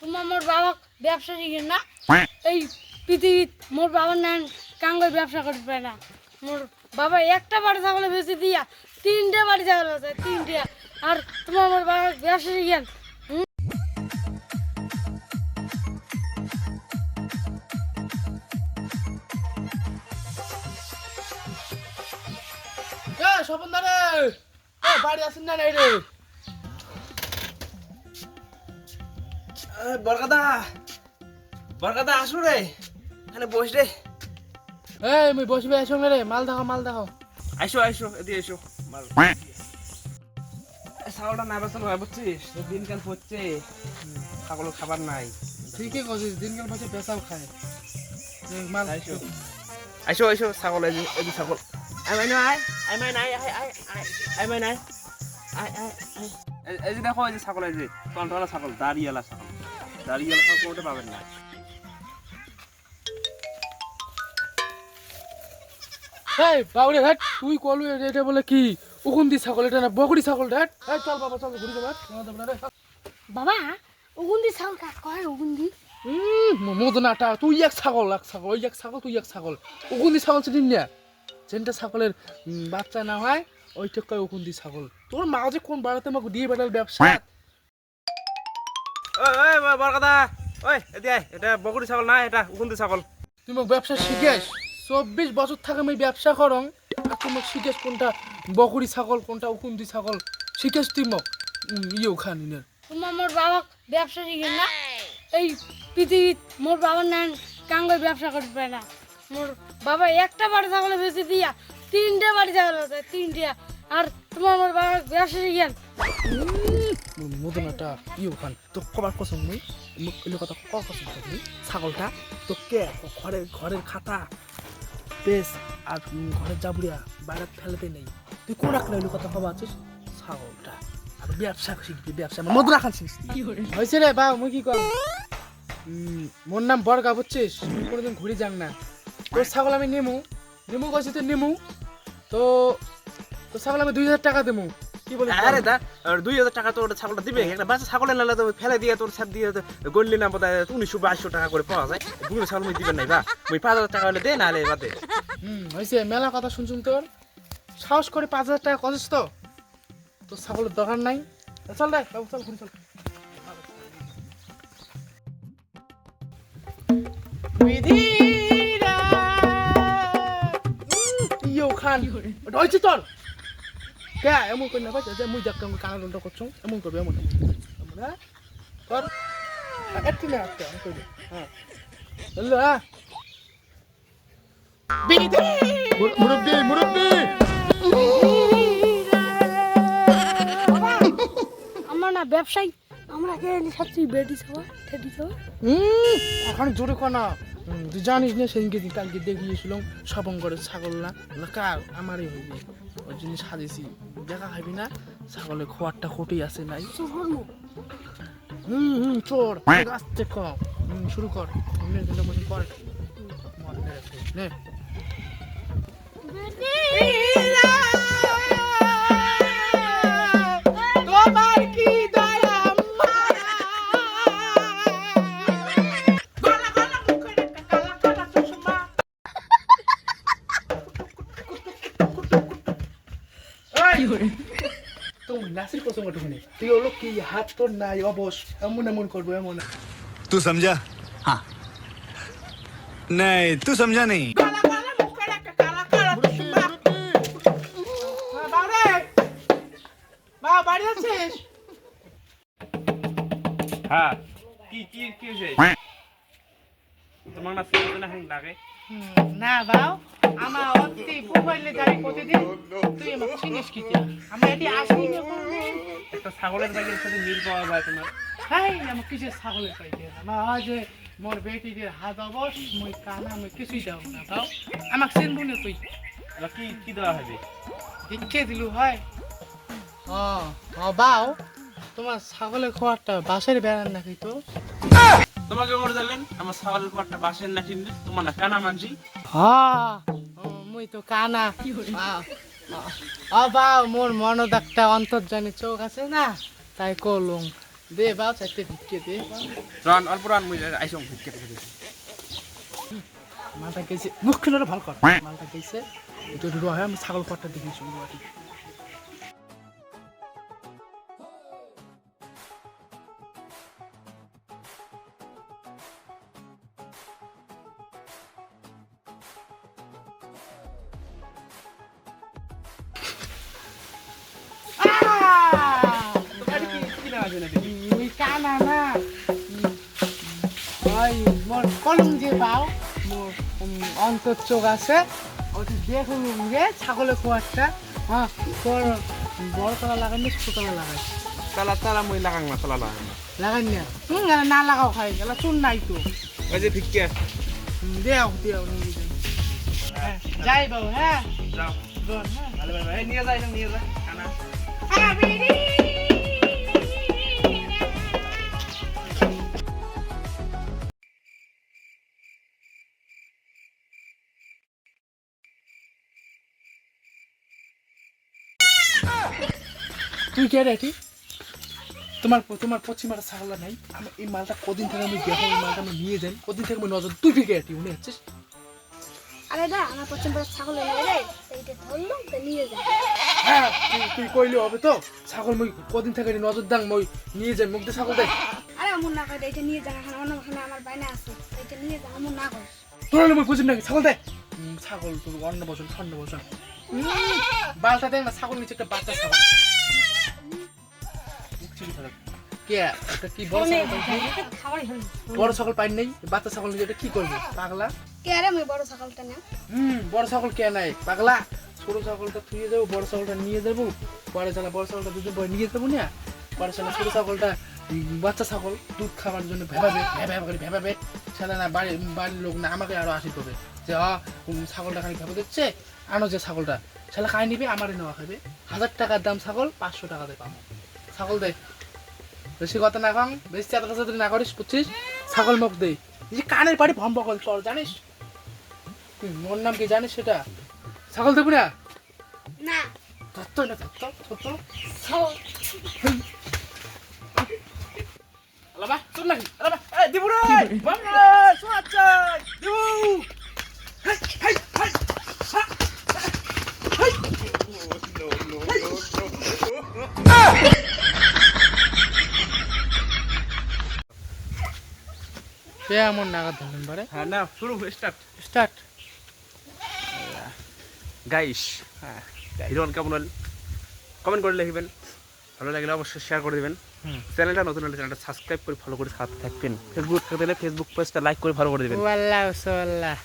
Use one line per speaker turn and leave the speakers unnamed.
তোমার মোর বাবা ব্যবসা শিখে না। এই পৃথিবীত মোর বাবার নান কাঙ্গর ব্যবসা করতে পারে না। মোর বাবা একটা বাড়ি ছাগলে বেশি দিয়া তিনটে বাড়ি ছাগল আছে তিনটে। আর তোমার মোর বাবা ব্যবসা শিখেন
স্বপন দা রে বাড়ি আসেন না নাই রে?
বরকাদা বরকাদা আসু রে। এখানে বস রে।
এই মুই বসবে সঙ্গে রে মাল দেখো মাল দেখো
আইসো আইসো এদিকে এসো মাল। ছাগলটা না বেতন হয় বুঝছিস? দিনকাল পড়ছে। ছাগল খাবার নাই।
ঠিকই কছিস দিনকাল পাশে পেশাও খায়। মাল।
আইসো। আইসো আইসো ছাগল যে- এই ছাগল। আই মাই নাই আই মাই নাই আই আই আই মাই নাই আই আই এই- যে দেখো এই যে ছাগল এই যে টনটলা ছাগল দাড়িয়ালা ছাগল। পাবেন না।
এই বাউরে হাট তুই কলু এটা- বলে কি? উকুন্দি ছাগল এটা না বকরি ছাগল এই চল বাবা চল ঘুরি যাবার
বাবা উগুন্দি ছাগল কাক কয় উগুন্দি
মদনাটা তুই এক ছাগল এক ছাগল ওই এক ছাগল তুই এক ছাগল। উকুন্দি ছাগল চিনিস না? যেটা ছাগলের বাচ্চা না হয় ওইটা কয় উকুন্দি ছাগল। তোর মা যে কোন বাড়াতে আমাকে দিয়ে বেড়াল ব্যবসা?
ওই ওই বরকাদা ওই আয়। এটা বকরি ছাগল না এটা উকুন্দি ছাগল।
তুই মোক ব্যবসা শিখেস চব্বিশ বছর থাকে আমি ব্যবসা করং আর মোক শিখেস কোনটা বকরি ছাগল কোনটা উকুন্দি ছাগল। শিখেস তুই মোক। ইয়ে খানি নে
তোমার বাবা ব্যবসা শিখেন না? এই পৃথিবীত মোর বাবার নান কাঙ্গর ব্যবসা করতে পারে না। মোর বাবা একটা বাড়ি ছাগলে বেশি দিয়া তিনটে বাড়ি ছাগল তিনটে। আর তোমার মোর বাবা ব্যবসা শিখেন
মদনাটা ইয়ে খান। তো কবার কসম মোক এলো কথা ক কসম মুই। ছাগলটা তো কে ঘরের ঘরের খাতা। পেস আর ঘরের জাবুড়িয়া বাইরে ফেলতে নেই। তুই কোন রাখলে এলো কথা ভাবা আছিস ছাগলটা। আর ব্যবসা শিখবি ব্যবসা মদনা খান শিখবি হয়েছে রে বা মুই কি কর মোর নাম বরগা বুঝছিস তুই কোনোদিন ঘুরে যাং না। তোর ছাগল আমি নেমু। নেমু কইছি তো নেমু। তো তোর ছাগল আমি দুই হাজার টাকা দেবো কি বল?
আরে দা দুই হাজার টাকা তো ওটা ছাগলটা দিবে। একটা বাচ্চা ছাগলের নালে তো ফেলে দিয়ে তোর ছাপ দিয়ে গড়লি না বোধ হয় উনিশশো বাইশশো টাকা করে পাওয়া যায়। বুড়ো ছাগল মুই দিবেন নাই বা। মুই পাঁচ হাজার টাকা হলে দে না হলে বাদে
হুম হয়েছে মেলা কথা শুনছুন তোর। সাহস করে পাঁচ হাজার টাকা কছিস তো। তোর ছাগলের দরকার নাই। চল রে বাবু চল ঘুরি চল। বিধিরা, উম, ইয়ো খান ওটা হয়েছে তোর। কে? এমন করে না পাইছে যে মুই দেখ কানা দন্ড করছ? এমন করবে এমন এমন। হ্যাঁ? কর একটু না একটা আমি কইলি। হ্যাঁ। বলল হ্যাঁ।
মুরব্বী মুরব্বী!
আমার না ব্যবসায়ী। আমরা কে সত্যি বেটি ছাগল ঠেটি ছাগল
হুম এখন জোরে কনা তুই জানিস না সেদিনকে দিন কালকে দেখিয়েছিলাম সবং করে ছাগল না। কার? আমারই হইবে। ওই জন্য সাজেছি দেখা খাবি না ছাগলের খোয়ারটা খোটেই আছে নাই। হুম হুম চোর আসতে ক। হুম, শুরু কর। নে, নে, নে, কর। নে, হাসির কসম কাটো তুই হলো কি? হাত তোর নাই অবশ। এমন এমন করব এমন।
তুই সমঝা হ্যাঁ নাই তুই
সমঝা নেই
হ্যাঁ কি কি কি তোমার না লাগে
না বাবা আমার যাই প্রতিদিন তুই আমাকে চিনিস কি আমার এটি আসি না
একটা ছাগলের ব্যাগের সাথে মিল পাওয়া যায় তোমার?
হাই আমার কিছু ছাগলের পাইতে আমার আজ মোর বেটিদের হাত অবশ মই কানা মই কিছুই দাও না বাও আমাকে চিনবো না তুই।
কি কি দেওয়া হবে?
দেখে দিলু হয় ও বাও তোমার ছাগলের খোয়ারটা বাসের বেড়ান নাকি তো?
তোমাকে করে জানলেন আমার ছাগলের পাটটা বাসের না? কিনলে তোমার না কানা মানছি।
হ্যাঁ মুই তো কানা ও বাও মোর মনত একটা অন্তর্জানী চোখ আছে না তাই কলুম। দে বাও চাইতে ভিক্ষে দে।
রান অল্প রান মুই আইসং ভিক্ষে দে
মালটা গেছে মুখ খুলে ভালো কর। মালটা গেছে। এটা একটু রয় আমি ছাগল কটটা দেখেছি বাটি
ওই কানা না। ওই মোর কলম যে পাও মোর অন্তর চোখ আছে ওটি দেখুন গে ছাগলে খোয়ারটা হ্যাঁ তোর বড় তলা লাগাইনি ছোট তলা লাগাই?
তালা তালা মুই লাগাং না তালা লাগাং না।
লাগাই না? গেলে না লাগাও খাই গেলে চুন নাই তো।
ওই যে
হুম, দেও দেও যাই। হ্যাঁ যাই বাবু হ্যাঁ।
যাও।
হ্যাঁ।
ভালো এই নিয়ে যাই নিয়ে যা খানা
তুই কে রে এটি তোমার তোমার পশ্চিমার ছাগলা নাই। আমি এই মালটা কদিন থেকে আমি দেখো এই মালটা আমি নিয়ে যাই। কদিন থেকে আমি নজর তুই কে এটি উনি হচ্ছিস
আরে দা আমার পছন্দ ছাগল এনে রে এইটা ধরলো তো নিয়ে যা
হ্যাঁ তুই তুই কইলে হবে তো। ছাগল মই কদিন থেকে নজর দাং মই নিয়ে যাই মুখ দিয়ে ছাগল দেখ
আরে আমন না করে এটা নিয়ে যা এখন অন্য ওখানে আমার বাইনা আছে। এটা নিয়ে যা আমন না করে
তোর মই বুঝি নাকি? ছাগল উম, ছাগল তোর অন্ন বসন ঠন্ড বসন বালটা দেখ না ছাগল নিচে একটা বাচ্চা ছাগল। কে? এটা কি বড় ছাগল পাই নাই?
খাবারই হল।
বড় ছাগল পাই নাই? বাচ্চা ছাগল নিচে এটা কি করবে? পাগলা?
কে আরে আমি বড় ছাগলটা না
হুম বড় ছাগল কে নাই পাগলা? ছোট ছাগলটা থুয়ে যাব বড় ছাগলটা নিয়ে যাব পরে চালা বড় ছাগলটা দুজন নিয়ে যাব না? পরে চালা ছোট ছাগলটা বাচ্চা ছাগল দুধ খাবার জন্য ভেবাবে ভেবা করে ভেবাবে। সেটা না বাড়ির বাড়ির লোক না আমাকে আরও আসি করবে যে আ ছাগলটা খানি ভেবে দিচ্ছে আনো যে ছাগলটা। সেটা খাই নিবে আমারই নেওয়া হবে। হাজার টাকার দাম ছাগল পাঁচশো টাকাতে পাবো। ছাগল দে। বেশি কথা না কম বেশি চাতা চাতা না করিস বুঝছিস ছাগল মুখ দে। এই যে কানের পাড়ি ভম্ব কল তোর জানিস? তুই মোর নাম কি জানিস সেটা? ছাগল দেবো না?
না।
ধরতো না ধরতো ধরতো আলাবা চল নাকি আলাবা। এই দিবু রে বাবা সোয়াচ্ছা দিবু।
এমন নাগাদ পারে
হ্যাঁ না শুরু স্টার্ট
স্টার্ট
গাইস হ্যাঁ কেমন হল? কমেন্ট করে লিখবেন। ভালো লাগলে অবশ্যই শেয়ার করে দেবেন। চ্যানেলটা নতুন হলে চ্যানেলটা সাবস্ক্রাইব করে ফলো করে সাথে থাকবেন। ফেসবুক থাকতে ফেসবুক পেজটা লাইক করে ফলো করে দেবেন।
আল্লাহ। সোয়াল্লাহ